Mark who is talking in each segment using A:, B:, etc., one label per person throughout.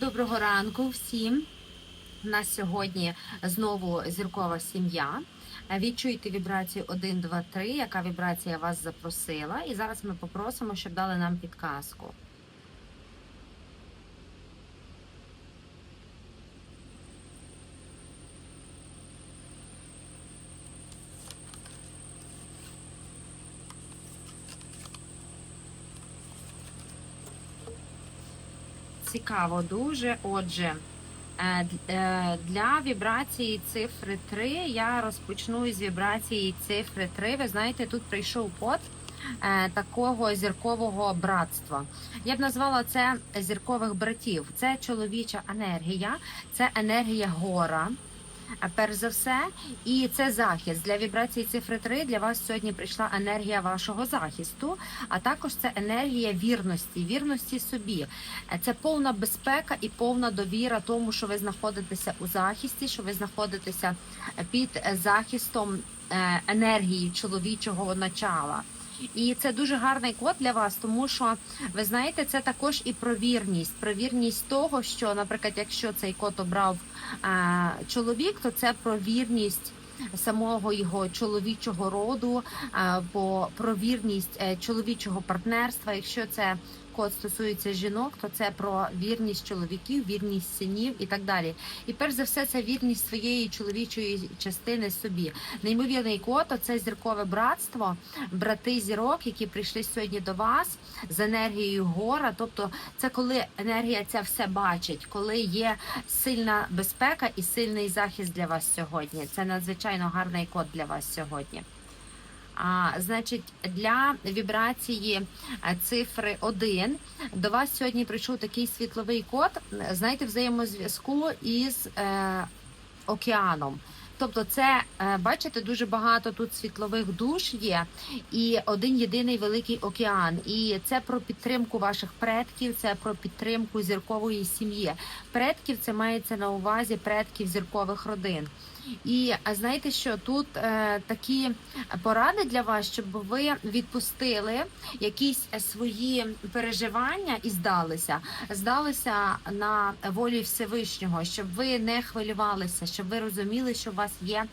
A: Доброго ранку всім. У нас сьогодні знову зіркова сім'я. Відчуйте вібрацію 1, 2, 3, яка вібрація вас запросила. І зараз ми попросимо, щоб дали нам підказку. Цікаво дуже. Отже, е, е, для вібрації цифри 3 я розпочну із вібрації цифри 3. Ви знаєте, тут прийшов код е, такого зіркового братства. Я б назвала це зіркових братів. Це чоловіча енергія, це енергія гора. Перш за все, і це захист для вібрації цифри 3 Для вас сьогодні прийшла енергія вашого захисту, а також це енергія вірності, вірності собі. Це повна безпека і повна довіра тому, що ви знаходитеся у захисті, що ви знаходитеся під захистом е, енергії чоловічого начала. І це дуже гарний код для вас, тому що ви знаєте, це також і про вірність. Про вірність того, що, наприклад, якщо цей код обрав а, чоловік, то це про вірність. Самого його чоловічого роду, е, бо про вірність е, чоловічого партнерства. Якщо це код стосується жінок, то це про вірність чоловіків, вірність синів і так далі. І перш за все, це вірність своєї чоловічої частини собі. Неймовірний код це зіркове братство, брати зірок, які прийшли сьогодні до вас з енергією гора. Тобто, це коли енергія ця все бачить, коли є сильна безпека і сильний захист для вас сьогодні. Це надзвичайно гарний код для вас сьогодні. А, значить, для вібрації е, цифри 1 до вас сьогодні прийшов такий світловий код, знаєте, взаємозв'язку із е, океаном. Тобто, це е, бачите, дуже багато тут світлових душ є, і один єдиний великий океан. І це про підтримку ваших предків, це про підтримку зіркової сім'ї. Предків це мається на увазі предків зіркових родин. І знаєте, що тут е, такі поради для вас, щоб ви відпустили якісь свої переживання і здалися, здалися на волі Всевишнього, щоб ви не хвилювалися, щоб ви розуміли, що у вас є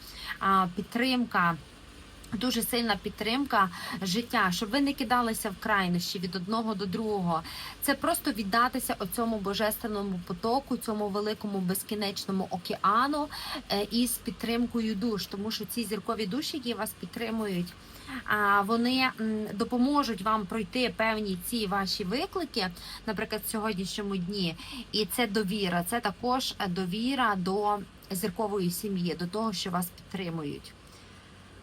A: е, підтримка. Дуже сильна підтримка життя, щоб ви не кидалися в крайнощі від одного до другого. Це просто віддатися оцьому божественному потоку, цьому великому безкінечному океану е, із підтримкою душ, тому що ці зіркові душі, які вас підтримують, а вони допоможуть вам пройти певні ці ваші виклики, наприклад, в сьогоднішньому дні. І це довіра. Це також е, довіра до зіркової сім'ї, до того, що вас підтримують.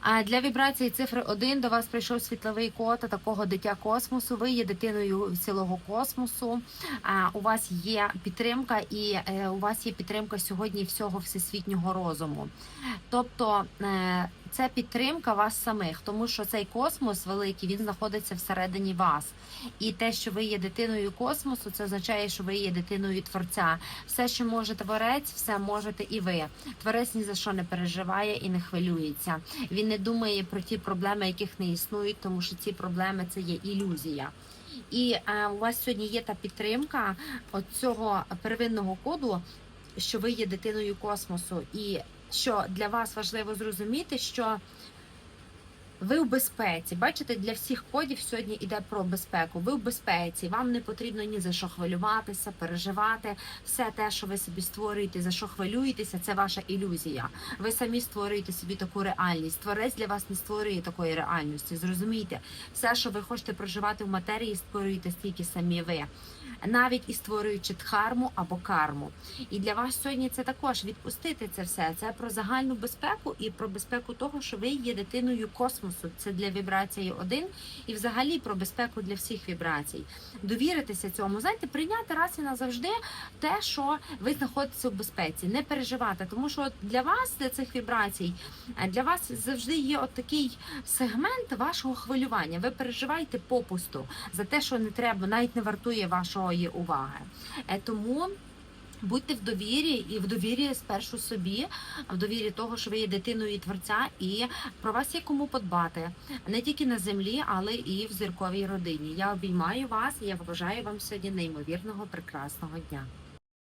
A: А для вібрації цифри 1 до вас прийшов світловий код такого дитя космосу. Ви є дитиною цілого космосу. А у вас є підтримка, і е, у вас є підтримка сьогодні всього всесвітнього розуму. Тобто е, це підтримка вас самих, тому що цей космос великий він знаходиться всередині вас. І те, що ви є дитиною космосу, це означає, що ви є дитиною творця. Все, що може творець, все можете і ви. Творець ні за що не переживає і не хвилюється. Він не думає про ті проблеми, яких не існують, тому що ці проблеми це є ілюзія. І е, у вас сьогодні є та підтримка цього первинного коду, що ви є дитиною космосу, і що для вас важливо зрозуміти, що ви в безпеці. Бачите, для всіх кодів сьогодні йде про безпеку. Ви в безпеці. Вам не потрібно ні за що хвилюватися, переживати. Все те, що ви собі створюєте, за що хвилюєтеся, це ваша ілюзія. Ви самі створюєте собі таку реальність. Творець для вас не створює такої реальності. Зрозумійте, все, що ви хочете проживати в матерії, створюєте стільки самі ви. Навіть і створюючи дхарму або карму. І для вас сьогодні це також відпустити це все. Це про загальну безпеку і про безпеку того, що ви є дитиною космосу. Це для вібрації один, і взагалі про безпеку для всіх вібрацій. Довіритися цьому, знаєте, прийняти раз і назавжди те, що ви знаходитеся в безпеці, не переживати, тому що для вас, для цих вібрацій, е, для вас завжди є от такий сегмент вашого хвилювання. Ви переживаєте попусту за те, що не треба, навіть не вартує вашої уваги. Е, Тому. Будьте в довірі і в довірі спершу собі, в довірі того, що ви є дитиною творця, і про вас є кому подбати не тільки на землі, але і в зірковій родині. Я обіймаю вас і я вважаю вам сьогодні неймовірного прекрасного дня.